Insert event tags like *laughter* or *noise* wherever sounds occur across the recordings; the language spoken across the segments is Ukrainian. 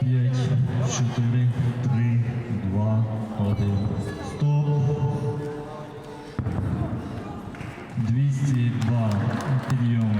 5, 4, 3, 2, 1. Стоп. 202 підйоми.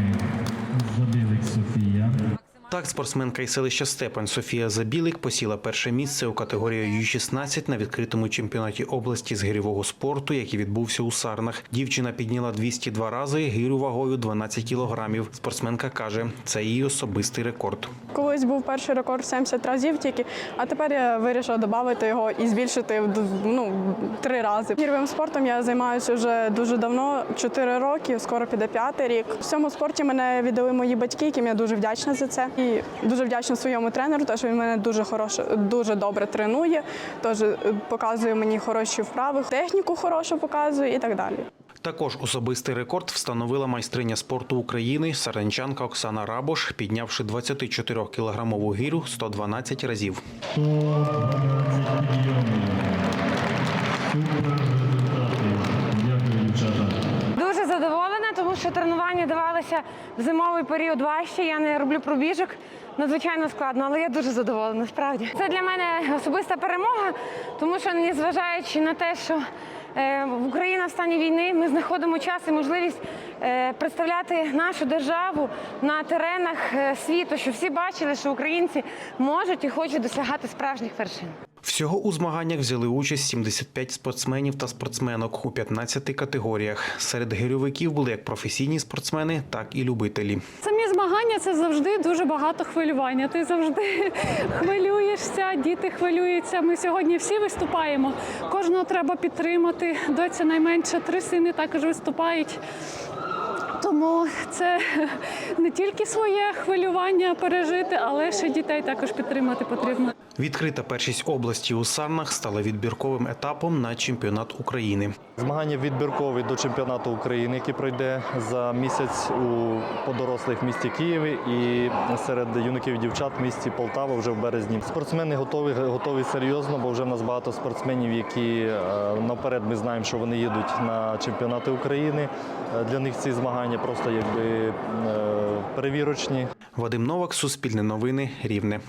Так, спортсменка із селища Степань Софія Забілик посіла перше місце у категорії Ю-16 на відкритому чемпіонаті області з гирьового спорту, який відбувся у Сарнах. Дівчина підняла 202 рази гирю вагою 12 кілограмів. Спортсменка каже, це її особистий рекорд. Колись був перший рекорд 70 разів тільки, а тепер я вирішила додати його і збільшити ну, три рази. Гірвим спортом я займаюся вже дуже давно, 4 роки, скоро піде п'ятий рік. В цьому спорті мене віддали мої батьки, яким я дуже вдячна за це. І дуже вдячна своєму тренеру, тому що він мене дуже хороше, дуже добре тренує, теж е, показує мені хороші вправи, техніку хорошу показує і так далі. Також особистий рекорд встановила майстриня спорту України саранчанка Оксана Рабош, піднявши 24-кілограмову гирю 112 разів. Що тренування давалися в зимовий період важче. Я не роблю пробіжок. Надзвичайно складно, але я дуже задоволена. Справді це для мене особиста перемога, тому що незважаючи на те, що е, Україна в стані війни, ми знаходимо час і можливість представляти нашу державу на теренах е, світу, щоб всі бачили, що українці можуть і хочуть досягати справжніх вершин. Всього у змаганнях взяли участь 75 спортсменів та спортсменок у 15 категоріях. Серед гирьовиків були як професійні спортсмени, так і любителі. Самі змагання це завжди дуже багато хвилювання. Ти завжди *laughs* хвилюєшся, діти хвилюються. Ми сьогодні всі виступаємо. Кожного треба підтримати. Доця найменше три сини також виступають. Тому це не тільки своє хвилювання пережити, але ще дітей також підтримати потрібно. Відкрита першість області у Сарнах стала відбірковим етапом на чемпіонат України. Змагання відбіркові до чемпіонату України, який пройде за місяць у подорослих в місті Києві і серед юнаків і дівчат в місті Полтава вже в березні. Спортсмени готові, готові серйозно, бо вже в нас багато спортсменів, які е, наперед ми знаємо, що вони їдуть на чемпіонати України. Е, Для них ці змагання просто якби е, перевірочні. Вадим Новак, Суспільне новини, Рівне.